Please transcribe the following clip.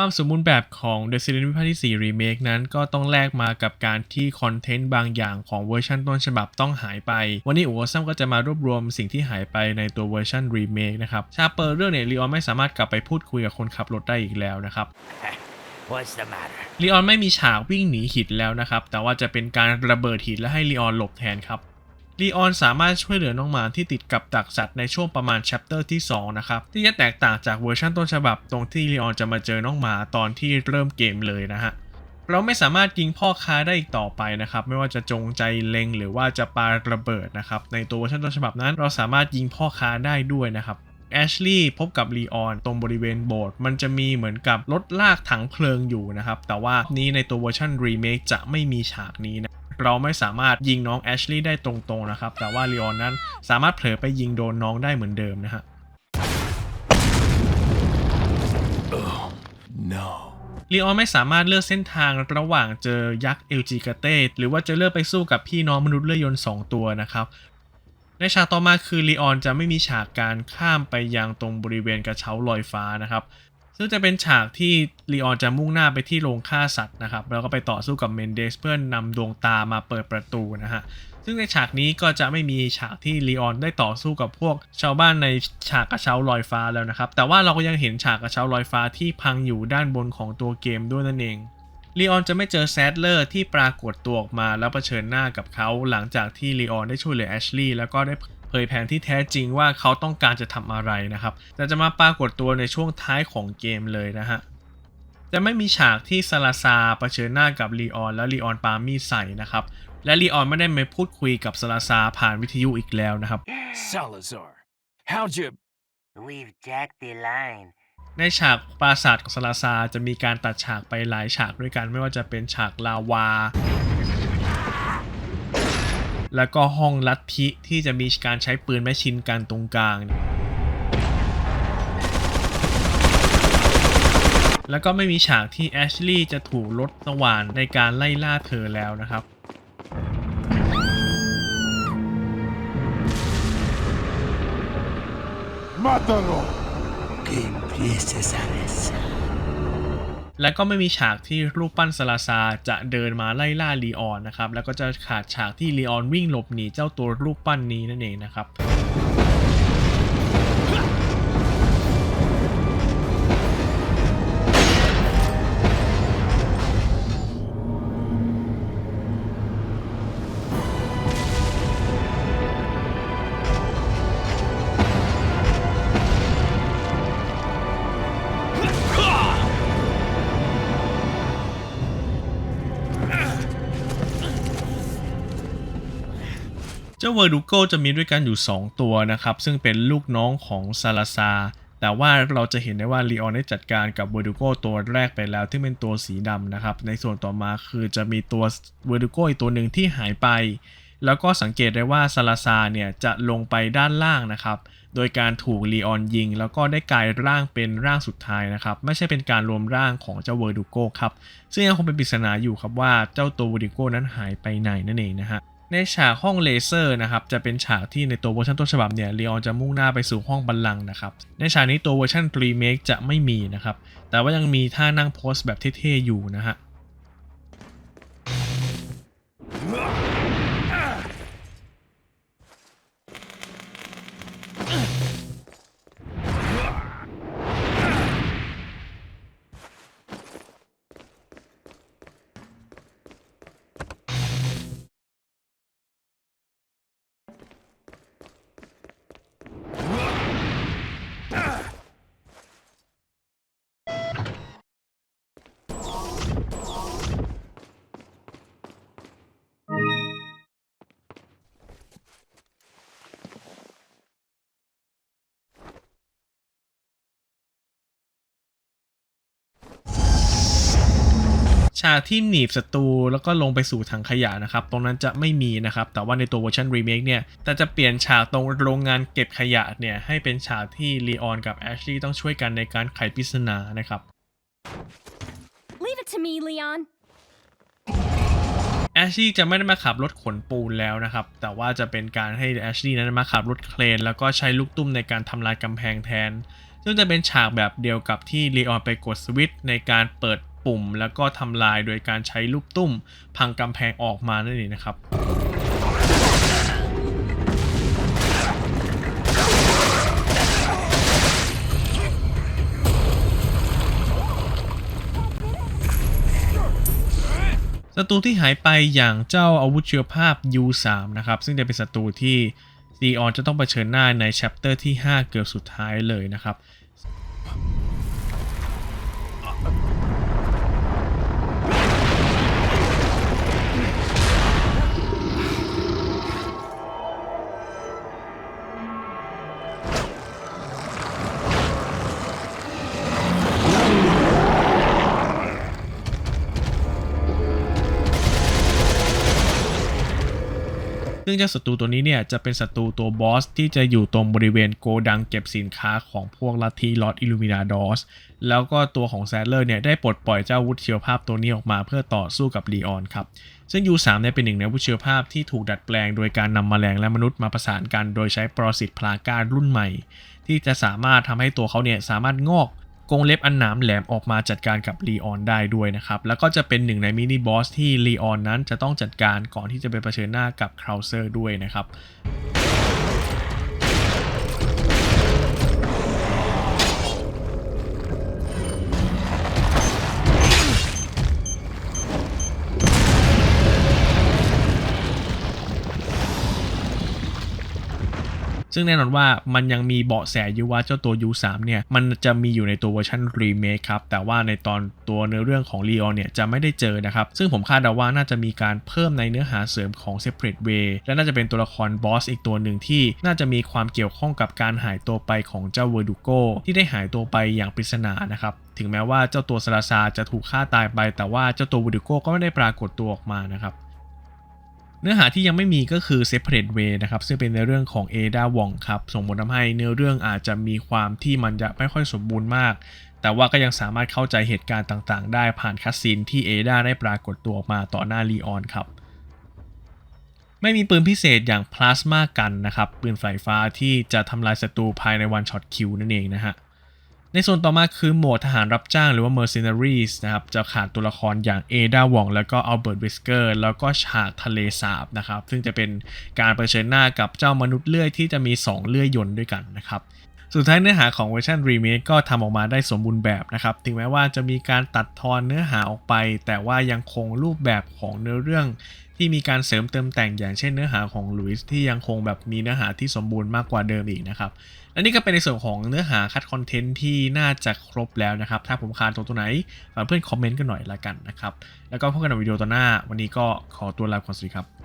ความสมบูรณ์แบบของ Resident Evil ภาคที่ 4 Remake นั้นก็ต้องแลกมากับการที่คอนเทนต์บางอย่างของเวอร์ชันต้นฉบับต้องหายไป วันนี้อู๋ซัมก็จะมารวบรวมสิ่งที่หายไปในตัวเวอร์ชัน Remake นะครับ ชาเปิดเรื่องเนี่ยลีออนไม่สามารถกลับไปพูดคุยกับคนขับรถได้อีกแล้วนะครับ What's the matter? ลีออนไม่มีฉากวิ่งหนีหินแล้วนะครับ แต่ว่าจะเป็นการระเบิดหินและให้ลีออนหลบแทนครับ ลีออนสามารถช่วยเหลือน้องหมาที่ติดกับดักสัตว์ในช่วงประมาณ chapter ที่ 2 นะครับ ที่จะแตกต่างจากเวอร์ชันต้นฉบับ ตรงที่ลีออนจะมาเจอน้องหมาตอนที่เริ่มเกมเลยนะฮะเราไม่สามารถยิงพ่อค้าได้อีกต่อไปนะครับ ไม่ว่าจะจงใจเล็งหรือว่าจะปาระเบิดนะครับ ในตัวเวอร์ชันต้นฉบับนั้น เราสามารถยิงพ่อค้าได้ด้วยนะครับแอชลีย์พบกับลีออนตรงบริเวณโบสถ์มันจะมีเหมือนกับรถลากถังเพลิงอยู่นะครับ แต่ว่านี้ในตัวเวอร์ชันรีเมคจะไม่มีฉากนี้นะ เราไม่สามารถยิงน้องแอชลีย์ได้ตรงๆนะครับ แต่ว่าลีออนนั้นสามารถเผลอไปยิงโดนน้องได้เหมือนเดิมนะฮะ No. ลีออนไม่สามารถเลือกเส้นทางระหว่างเจอยักษ์เอลจีกาเต้หรือว่าจะเลือกไปสู้กับพี่น้องมนุษย์เลื่อยยนต์2ตัวนะครับ ในฉากต่อมาคือลีออนจะไม่มีฉากการข้ามไปยังตรงบริเวณกระเช้าลอยฟ้านะครับ ซึ่งจะเป็นฉากที่ลีออนจะมุ่งหน้าไปที่โรงฆ่าสัตว์นะครับ แล้วก็ไปต่อสู้กับเมนเดสเพื่อนนำดวงตามาเปิดประตูนะฮะ ซึ่งในฉากนี้ก็จะไม่มีฉากที่ลีออนได้ต่อสู้กับพวกชาวบ้านในฉากกระเช้าลอยฟ้าแล้วนะครับ แต่ว่าเราก็ยังเห็นฉากกระเช้าลอยฟ้าที่พังอยู่ด้านบนของตัวเกมด้วยนั่นเองลีออนจะไม่เจอแซดเลอร์ที่ปรากฏตัวออกมาแล้วเผชิญหน้ากับเขาหลังจากที่ลีออนได้ช่วยเหลือแอชลีย์แล้วก็ได้ เผยแผนที่แท้จริงว่าเขาต้องการจะทำอะไรนะครับ แต่จะมาปรากฏตัวในช่วงท้ายของเกมเลยนะฮะจะไม่มีฉากที่ซาลาซาเผชิญหน้ากับลีออนและลีออนปามีดใส่นะครับ และลีออนไม่ได้มาพูดคุยกับซาลาซาผ่านวิทยุอีกแล้วนะครับ Salazar. How'd you. We've jacked the line. ในฉากปราสาทของซาลาซาจะมีการตัดฉากไปหลายฉากด้วยกัน ไม่ว่าจะเป็นฉากลาวา แล้วก็ห้องลัทธิที่จะมีการใช้ปืนแมชชินกันตรงกลาง แล้วก็ไม่มีฉากที่แอชลีย์จะถูกรถสว่านในการไล่ล่าเธอแล้วนะครับ Mátalo. Que empieces a besar. และก็ไม่มีฉากที่รูปปั้นซาลาซาจะเดินมาไล่ล่าลีออนนะครับ แล้วก็จะขาดฉากที่ลีออนวิ่งหลบหนีเจ้าตัวรูปปั้นนี้นั่นเองนะครับ เจ้าเวอร์ดูโกจะมีด้วยกันอยู่ 2 ตัวนะครับ ซึ่งเป็นลูกน้องของซาลาซา แต่ว่าเราจะเห็นได้ว่าลีออนได้จัดการกับเวอร์ดูโกตัวแรกไปแล้วที่เป็นตัวสีดำนะครับ ในส่วนต่อมาคือจะมีตัวเวอร์ดูโกอีกตัวหนึ่งที่หายไป แล้วก็สังเกตได้ว่าซาลาซาเนี่ยจะลงไปด้านล่างนะครับโดยการถูกลีออนยิง แล้วก็ได้กลายร่างเป็นร่างสุดท้ายนะครับ ไม่ใช่เป็นการรวมร่างของเจ้าเวอร์ดูโกครับ ซึ่งยังคงเป็นปริศนาอยู่ครับว่าเจ้าตัวเวอร์ดูโกนั้นหายไปไหนนั่นเองนะฮะ ในฉากห้องเลเซอร์นะครับจะเป็นฉากที่ในตัวเวอร์ชันต้นฉบับเนี่ยเลีออนจะมุ่งหน้าไปสู่ห้องบัลลังก์นะครับในฉากนี้ตัวเวอร์ชันรีเมคจะไม่มีนะครับแต่ว่ายังมีท่านั่งโพสแบบเท่ๆอยู่นะฮะ ฉากที่หนีบศัตรูแล้วก็ลงไปสู่ถังขยะนะครับ ตรงนั้นจะไม่มีนะครับ แต่ว่าในตัวเวอร์ชันรีเมคเนี่ย แต่จะเปลี่ยนฉากตรงโรงงานเก็บขยะเนี่ย ให้เป็นฉากที่ลีออนกับแอชลีย์ต้องช่วยกันในการไขปริศนานะครับ Leave it to me, Leon. แอชลีย์จะไม่ได้มาขับรถขนปูนแล้วนะครับ แต่ว่าจะเป็นการให้แอชลีย์นั้นมาขับรถเครน แล้วก็ใช้ลูกตุ้มในการทำลายกำแพงแทน ซึ่งซึ่งจะเป็นฉากแบบเดียวกับที่ลีออนไปกดสวิตช์ในการเปิด ปุ่ม แล้วก็ทำลายโดยการใช้ลูกตุ้ม พังกำแพงออกมานั่นเองนะครับศัตรูที่หายไปอย่างเจ้าอาวุธเชื้อภาพ U3 นะครับ ซึ่งจะเป็นศัตรูที่ซีออนจะต้องเผชิญหน้าในแชปเตอร์ที่ 5 เกือบสุดท้ายเลยนะครับ ซึ่งเจ้าศัตรูตัวนี้เนี่ยจะเป็นศัตรูตัวบอสที่จะอยู่ตรงบริเวณโกดังเก็บสินค้าของพวกลัทธิลอตอิลูมินาดอสแล้วก็ตัวของแซดเลอร์เนี่ยได้ปลดปล่อยเจ้าวุธเชียวภาพตัวนี้ออกมาเพื่อต่อสู้กับลีออนครับซึ่ง U3 เนี่ยเป็นหนึ่งในวุธเชียวภาพที่ถูกดัดแปลงโดยการนำแมลงและมนุษย์มาประสานกัน โดยใช้ปรสิตพลาการรุ่นใหม่ ที่จะสามารถทำให้ตัวเขาเนี่ยสามารถงอก กงเล็บอันหนามแหลมออกมาจัดการกับลีออนได้ด้วยนะครับ แล้วก็จะเป็นหนึ่งในมินิบอสที่ลีออนนั้นจะต้องจัดการก่อนที่จะไปเผชิญหน้ากับคราวเซอร์ด้วยนะครับ ซึ่งแน่นอนว่ามันยังมีเบาะแสอยู่ว่าเจ้าตัว U3 เนี่ยมันจะมีอยู่ในตัวเวอร์ชันรีเมคครับแต่ว่าในตอนตัวเนื้อเรื่องของ l ีออนเนี่ยจะไม่ได้เจอนะครับ ซึ่งผมคาดเดาว่าน่าจะมีการเพิ่มในเนื้อหาเสริมของ Separate Way และน่าจะเป็นตัวละครบอสอีกตัวหนึ่งที่น่าจะมีความเกี่ยวข้องกับการหายตัวไปของเจ้าเวอร์ดูโกที่ได้หายตัวไปอย่างปริศนานะครับถึงแม้ว่าเจ้าตัวซาลาซาจะถูกฆ่าตายไป แต่ว่าเจ้าตัวเวอร์ดูโกก็ไม่ได้ปรากฏตัวออกมานะครับ เนื้อหาที่ยังไม่มีก็คือ Separate Way นะครับ ซึ่งเป็นในเรื่องของ Ada Wong ครับ ส่งผลทำให้เนื้อเรื่องอาจจะมีความที่มันจะไม่ค่อยสมบูรณ์มาก แต่ว่าก็ยังสามารถเข้าใจเหตุการณ์ต่างๆ ได้ผ่านคัสซีนที่ Ada ได้ปรากฏตัวออกมาต่อหน้าลีออนครับ ไม่มีปืนพิเศษอย่างพลาสมากันนะครับ ปืนไฟฟ้าที่จะทำลายศัตรูภายในวันช็อตคิวนั่นเองนะฮะ ในส่วนต่อมาคือโหมดทหารรับจ้างหรือว่า mercenaries นะครับ จะขาดตัวละครอย่างเอดาวองแล้วก็อัลเบิร์ตวิสเกอร์แล้วก็ฉากทะเลสาบนะครับ ซึ่งจะเป็นการเผชิญหน้ากับเจ้ามนุษย์เลื่อยที่จะมี 2 เลื่อยยนต์ด้วยกันนะครับ สุดท้ายเนื้อหาของเวอร์ชันรีเมคก็ทำออกมาได้สมบูรณ์แบบนะครับ ถึงแม้ว่าจะมีการตัดทอนเนื้อหาออกไป แต่ว่ายังคงรูปแบบของเนื้อเรื่องที่มีการเสริมเติมแต่งอย่างเช่นเนื้อหาของลุยส์ที่ยังคงแบบมีเนื้อหาที่สมบูรณ์มากกว่าเดิมอีกนะครับและนี่ก็เป็นในส่วนของเนื้อหาคัดคอนเทนต์ที่น่าจะครบแล้วนะครับ ถ้าผมขาดตรงตัวไหนฝากเพื่อนคอมเมนต์กันหน่อยละกันนะครับ แล้วก็พบกันในวิดีโอต่อหน้า วันนี้ก็ขอตัวลาไปก่อนสวัสดีครับ